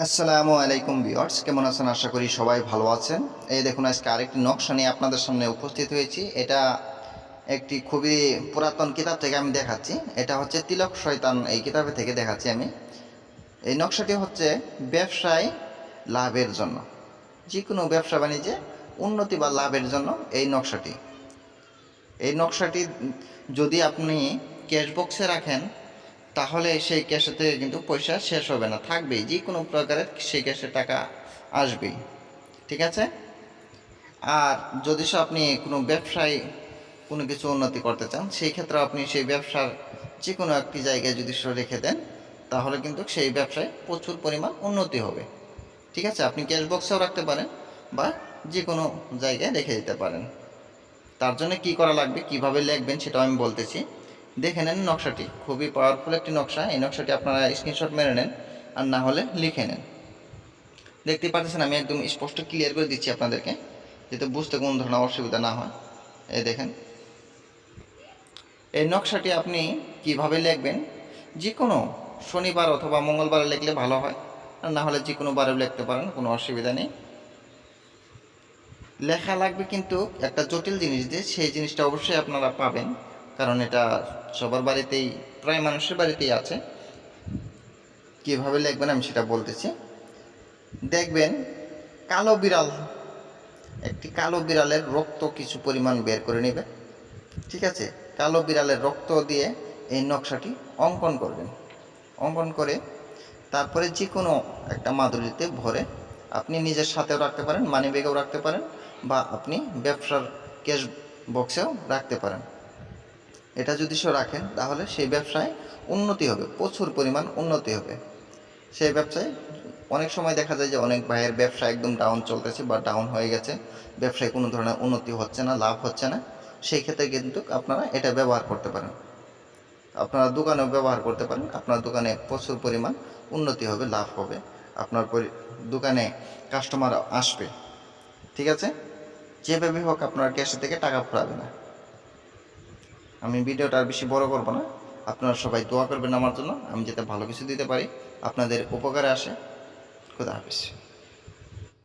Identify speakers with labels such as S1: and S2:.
S1: আসসালামু আলাইকুম ভিউয়ার্স, কেমন আছেন? আশা করি সবাই ভালো আছেন। এই দেখুন, আজকে আরেকটি নকশা নিয়ে আপনাদের সামনে উপস্থিত হয়েছি। এটা একটি খুবই পুরাতন কিতাব থেকে আমি দেখাচ্ছি। এটা হচ্ছে তিলক শয়তান এই কিতাবে থেকে দেখাচ্ছি আমি। এই নকশাটি হচ্ছে ব্যবসায় লাভের জন্য। যে কোনো ব্যবসা বাণিজ্যে উন্নতি বা লাভের জন্য এই নকশাটি। এই নকশাটি যদি আপনি ক্যাশ বক্সে রাখেন তাহলে সেই ক্যাশে থেকে কিন্তু পয়সা শেষ হবে না, থাকবেই যে কোনো প্রকারের সেই ক্যাশে টাকা আসবেই, ঠিক আছে? আর যদি আপনি কোনো ব্যবসায় কোনো কিছু উন্নতি করতে চান, সেই ক্ষেত্রে আপনি সেই ব্যবসার যে কোনো একটি জায়গায় যদি রেখে দেন, তাহলে কিন্তু সেই ব্যবসায় প্রচুর পরিমাণ উন্নতি হবে, ঠিক আছে? আপনি ক্যাশ বক্সেও রাখতে পারেন বা যে কোনো জায়গায় রেখে দিতে পারেন। তার জন্য কি করা লাগবে, কীভাবে লিখবেন সেটাও আমি বলতেছি। দেখে নেন নকশাটি। খুবই পাওয়ারফুল একটি নকশা। এই নকশাটি আপনারা স্ক্রিনশট মেরে নেন আর না হলে লিখে নেন। দেখতে পাচ্ছেন, আমি একদম স্পষ্ট ক্লিয়ার করে দিচ্ছি আপনাদেরকে, যাতে বুঝতে কোনো ধরনের অসুবিধা না হয়। এই দেখেন। এই নকশাটি আপনি কীভাবে লিখবেন? যে কোনো শনিবার অথবা মঙ্গলবারে লিখলে ভালো হয়। আর না হলে যে কোনো বারেও লিখতে পারেন, কোনো অসুবিধা নেই। লেখা লাগবে কিন্তু একটা জটিল জিনিস দিয়ে, সেই জিনিসটা অবশ্যই আপনারা পাবেন। কারণ এটা সবার বাড়িতেই, প্রায় মানুষের বাড়িতেই আছে। কীভাবে লিখবেন আমি সেটা বলতেছি। দেখবেন কালো বিড়াল, একটি কালো বিড়ালের রক্ত কিছু পরিমাণ বের করে নেবে। ঠিক আছে? কালো বিড়ালের রক্ত দিয়ে এই নকশাটি অঙ্কন করবেন। অঙ্কন করে তারপরে যে কোনো একটা মাদুরিতে ভরে আপনি নিজের সাথেও রাখতে পারেন মানি ব্যাগেও রাখতে পারেন বা আপনি ব্যবসার ক্যাশ বক্সেও রাখতে পারেন। এটা যদি সে রাখেন, তাহলে সেই ব্যবসায় উন্নতি হবে, প্রচুর পরিমাণ উন্নতি হবে। সেই ব্যবসায় অনেক সময় দেখা যায় যে অনেক ভাইয়ের ব্যবসা একদম ডাউন চলতেছে বা ডাউন হয়ে গেছে, ব্যবসায় কোনো ধরনের উন্নতি হচ্ছে না, লাভ হচ্ছে না। সেই ক্ষেত্রে কিন্তু আপনারা এটা ব্যবহার করতে পারেন। আপনারা দোকানেও ব্যবহার করতে পারেন, আপনার দোকানে প্রচুর পরিমাণ উন্নতি হবে, লাভ হবে। আপনার দোকানে কাস্টমার আসবে, ঠিক আছে? যেভাবে হোক আপনার ক্যাশে থেকে টাকা ফুরাবে না। আমি ভিডিওটা আর বেশি বড় করব না। আপনারা সবাই দোয়া করবেন আমার জন্য। আমি যাতে ভালো কিছু দিতে পারি। আপনাদের উপকারে আসে। খুদা হাফিজ।